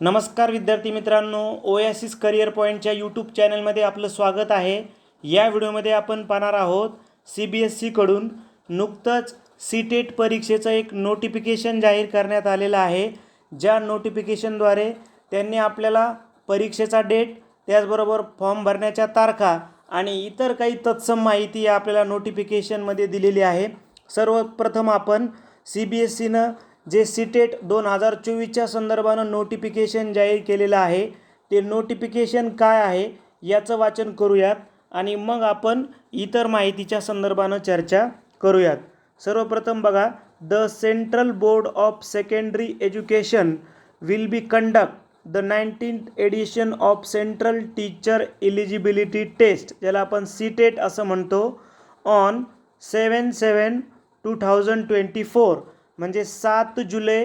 नमस्कार विद्यार्थी मित्रांनो ओएसिस करिअर पॉईंटच्या यूट्यूब चॅनलमध्ये आपलं स्वागत आहे. या व्हिडिओमध्ये आपण पाहणार आहोत सी बी एस सीकडून नुकतंच सी टेट परीक्षेचं एक नोटिफिकेशन जाहीर करण्यात आलेलं आहे. ज्या नोटिफिकेशनद्वारे त्यांनी आपल्याला परीक्षेचा डेट त्याचबरोबर फॉर्म भरण्याच्या तारखा आणि इतर काही तत्सम माहिती या आपल्याला नोटिफिकेशनमध्ये दिलेली आहे. सर्वप्रथम आपण सी बी एस सीनं जे सिटेट दोन हजार चोवीसच्या संदर्भानं नोटिफिकेशन जाहीर केलेलं आहे ते नोटिफिकेशन काय आहे याचं वाचन करूयात आणि मग आपण इतर माहितीच्या संदर्भानं चर्चा करूयात. सर्वप्रथम बघा the central board of secondary education will be conduct the nineteen edition of central teacher eligibility test ज्याला आपण सीटेट असं म्हणतो on seven seven two thousand twenty four म्हणजे सात जुलै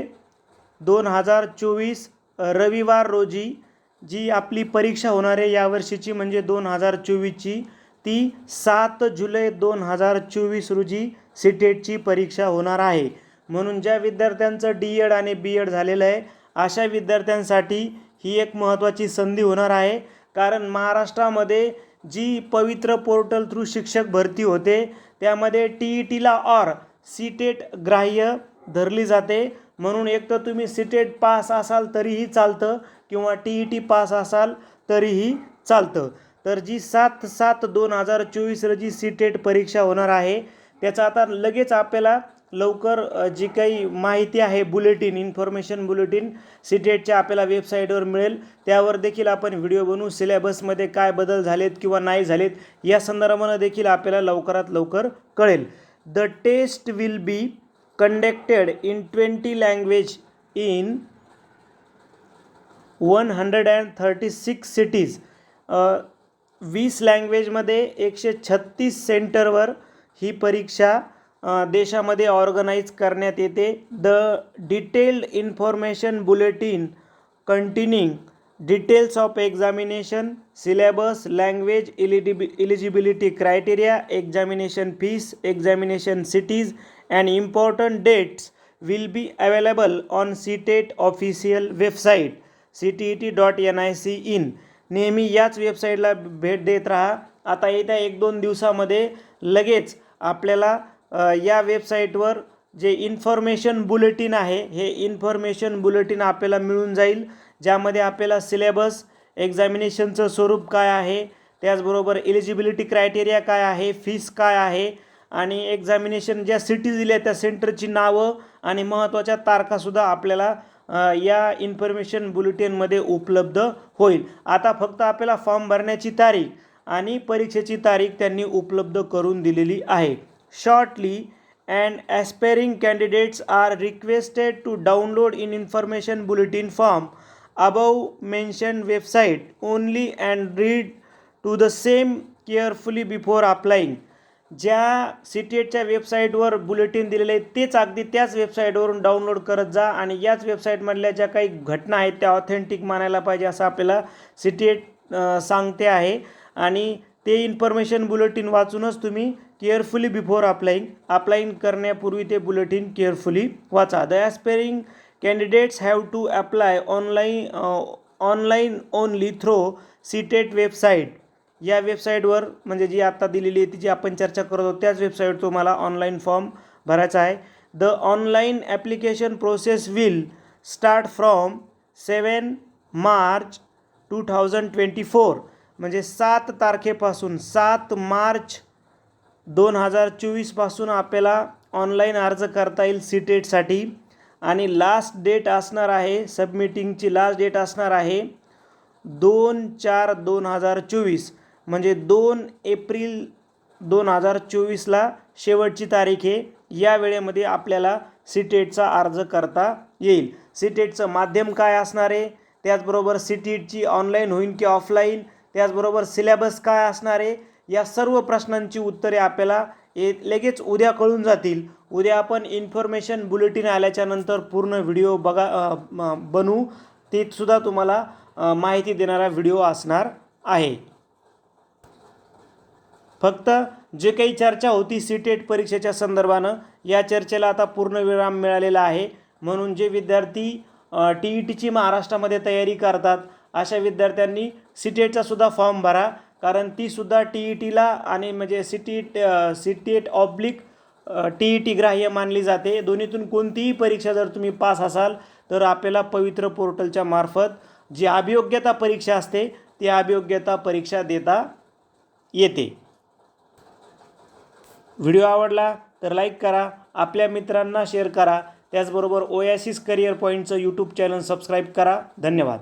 दोन हजार चोवीस रविवार रोजी जी आपली परीक्षा होणार आहे यावर्षीची म्हणजे दोन हजार चोवीसची ती सात जुलै दोन हजार चोवीस रोजी सिटेटची परीक्षा होणार आहे. म्हणून ज्या विद्यार्थ्यांचं डी एड आणि बी एड झालेलं आहे अशा विद्यार्थ्यांसाठी ही एक महत्त्वाची संधी होणार आहे. कारण महाराष्ट्रामध्ये जी पवित्र पोर्टल थ्रू शिक्षक भरती होते त्यामध्ये टी ई टीला ऑर सी टेट ग्राह्य धरली जाते. म्हणून एक तर तुम्ही सिटेट पास असाल तरीही चालतं किंवा टी ई टी पास असाल तरीही चालतं. तर जी सात सात दोन हजार चोवीस रोजी सीटेट परीक्षा होणार आहे. त्याचा आता लगेच आपल्याला लवकर जी काही माहिती आहे बुलेटिन इन्फॉर्मेशन बुलेटिन सिटेटच्या आपल्याला वेबसाईटवर मिळेल. त्यावर देखील आपण व्हिडिओ बनवू. सिलेबसमध्ये काय बदल झालेत किंवा नाही झालेत या संदर्भानं देखील आपल्याला लवकरात लवकर कळेल. The test will be conducted in twenty language in one hundred and thirty six cities वीस लँग्वेजमध्ये एकशे छत्तीस सेंटरवर ही परीक्षा देशामध्ये ऑर्गनाईज करण्यात येते. The detailed information bulletin continuing details of examination syllabus language eligi eligibility criteria examination fees examination cities and important dates will be available on C TET official website C T E T dot N I C in नेहमी याच वेबसाईटला भेट देत राहा. आता येत्या एक दोन दिवसामध्ये लगेच आपल्याला या वेबसाईटवर जे इन्फॉर्मेशन बुलेटिन आहे हे इन्फॉर्मेशन बुलेटिन आपल्याला मिळून जाईल ज्यामध्ये आपल्याला सिलेबस एक्झामिनेशनचं स्वरूप काय आहे त्याचबरोबर एलिजिबिलिटी क्रायटेरिया काय आहे फीस काय आहे आणि एक्झामिनेशन ज्या सिटीज दिल्या त्या सेंटरची नावं आणि महत्त्वाच्या तारखासुद्धा आपल्याला या इन्फॉर्मेशन बुलेटिनमध्ये उपलब्ध होईल. आता फक्त आपल्याला फॉर्म भरण्याची तारीख आणि परीक्षेची तारीख त्यांनी उपलब्ध करून दिलेली आहे. Shortly and aspiring candidates are requested to download in information bulletin form above mention website only and read to the same carefully before applying ज्या सी टी एटच्या वेबसाईटवर बुलेटिन दिलेले आहे तेच अगदी त्याच वेबसाईटवरून डाउनलोड करत जा आणि याच वेबसाईटमधल्या ज्या काही घटना आहेत त्या ऑथेंटिक मानायला पाहिजे असं आपल्याला सी टी एट सांगते आहे. आणि ते इन्फॉर्मेशन बुलेटिन वाचूनच तुम्ही केअरफुली बिफोर अप्लाईंग अप्लाईंग करण्यापूर्वी ते बुलेटिन केअरफुली वाचा. The aspiring candidates have to apply online online only through C TET website या वेबसाईटवर म्हणजे जी आत्ता दिलेली आहे तिची आपण चर्चा करत आहोत त्याच वेबसाईट तुम्हाला ऑनलाईन फॉर्म भरायचा आहे. The online application process will start from seven March two thousand twenty four म्हणजे सात तारखेपासून सात मार्च दोन हजार चोवीसपासून आपल्याला ऑनलाईन अर्ज करता येईल सी टेटसाठी आणि लास्ट डेट असणार आहे सबमिटिंगची लास्ट डेट असणार आहे दोन चार दोन हजार चोवीस. म्हणजे दोन एप्रिल दोन हजार चोवीसला शेवटची तारीख आहे. या वेळेमध्ये आपल्याला सीटेटचा अर्ज करता येईल. सीटेटचं माध्यम काय असणार आहे? त्याचबरोबर सीटेटची ऑनलाईन होईल की ऑफलाईन? त्याचबरोबर सिलेबस काय असणार आहे? या सर्व प्रश्नांची उत्तरे आपल्याला ए लगेच उद्या कळून जातील. उद्या आपण इन्फॉर्मेशन बुलेटिन आल्याच्यानंतर पूर्ण व्हिडिओ बघा बनवू तेसुद्धा तुम्हाला माहिती देणारा व्हिडिओ असणार आहे. फक्त जे काही चर्चा होती सी टेट परीक्षेच्या संदर्भानं या चर्चेला आता पूर्णविराम मिळालेला आहे. म्हणून जे विद्यार्थी टी ई टीची महाराष्ट्रामध्ये तयारी करतात अशा विद्यार्थ्यांनी सी टी फॉर्म भरा. कारण तीसुद्धा टी ई टीला आणि म्हणजे C T C T at oblique T E T ग्राह्य मानली जाते. दोन्हीतून कोणतीही परीक्षा जर तुम्ही पास असाल तर आपल्याला पवित्र पोर्टलच्या मार्फत जी अभियोग्यता परीक्षा असते ती अभियोग्यता परीक्षा देता येते. व्हिडिओ आवडला तर लाईक करा आपल्या मित्रांना शेअर करा. त्याचबरोबर ओयासिस करिअर पॉईंटचं यूट्यूब चॅनल सबस्क्राईब करा. धन्यवाद.